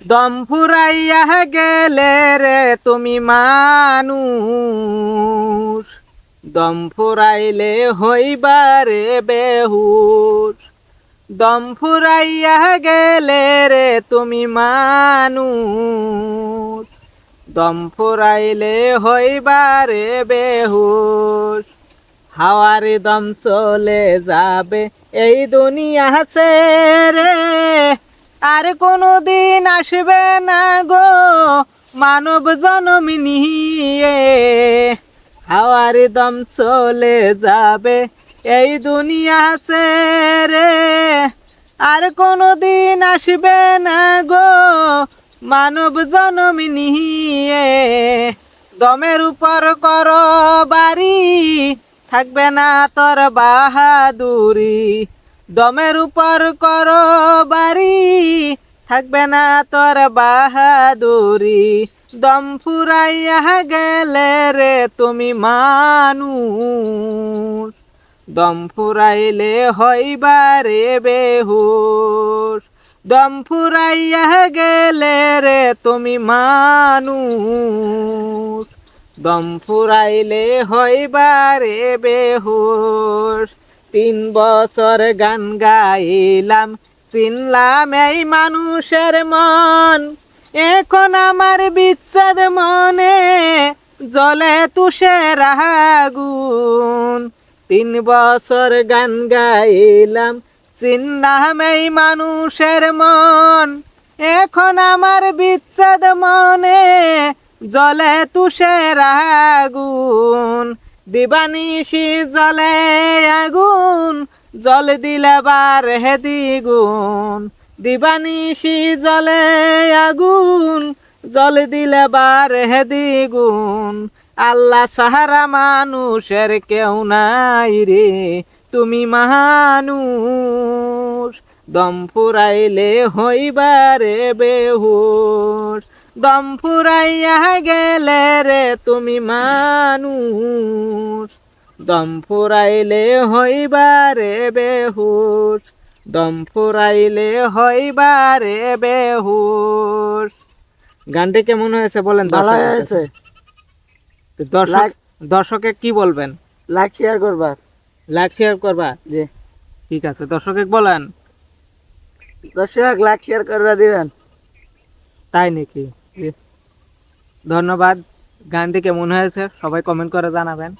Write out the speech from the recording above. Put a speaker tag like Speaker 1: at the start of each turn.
Speaker 1: দম ফুরাইয়া গেলে রে তুমি মানুষ। দম ফুরাইলে হইবারে বেহুশ। দম ফুরাইয়া গেলে রে তুমি মানুষ। দম ফুরাইলে হইবারে বেহুশ। হাওয়ার দম চলে যাবে এই দুনিয়া রে আর কোনো দিন আসবে না গো মানব জনম নিয়ে। হাওয়ার দম চলে যাবে এই দুনিয়া রে আর কোনো দিন আসবে না গো মানব জনম নিয়ে। দমের উপর কর বাড়ি, থাকবে না তোর বাহাদুরি। দমের উপর কর বাড়ি, থাকবে না তোর বাহাদুরি। দম ফুরাইয়া গেলে রে তুমি মানুষ। দম ফুরাইলে হইবারে বেহুশ। দম ফুরাইয়া গেলে রে তুমি মানুষ। দম ফুরাইলে হইবারে বেহুশ। তিন বছর গান গাইলাম, চিনলাম এই মানুষের মন। এখন আমার বিচ্ছেদ মনে জলে তুষে আগুন তিন বছর গান গাইলাম, চিনলাম এই মানুষের মন। এখন আমার বিচ্ছেদ মনে জলে তুষের আগুন দিবানিশি জলে আগুন, জল দিলে বার হে দ্বিগুণ। দিবানিশি জলে আগুন, জল দিলে হে দ্বিগুণ। আল্লাহ সাহারা মানুষের কেউ নাই রে, তুমি মানুষ। দম ফুরাইলে হইবারে বেহুশ। দম ফুরাইয়া গেলে রে তুমি মানুষ। দম ফুরাইলে হইবারে বেহুশ। দম ফুরাইলে হইবারে বেহুশ। গানটি কেমন হয়েছে বলেন
Speaker 2: ভালো হয়েছে।
Speaker 1: দর্শক দর্শকে কি বলবেন?
Speaker 2: লাইক শেয়ার করবা।
Speaker 1: লাইক শেয়ার করবা?
Speaker 2: জি।
Speaker 1: ঠিক আছে দর্শকে বলেন।
Speaker 2: দর্শক লাইক শেয়ার করবা দিবেন।
Speaker 1: তাই নাকি। ধন্যবাদ। গানটি কেমন হয়েছে সবাই কমেন্ট করে জানাবেন।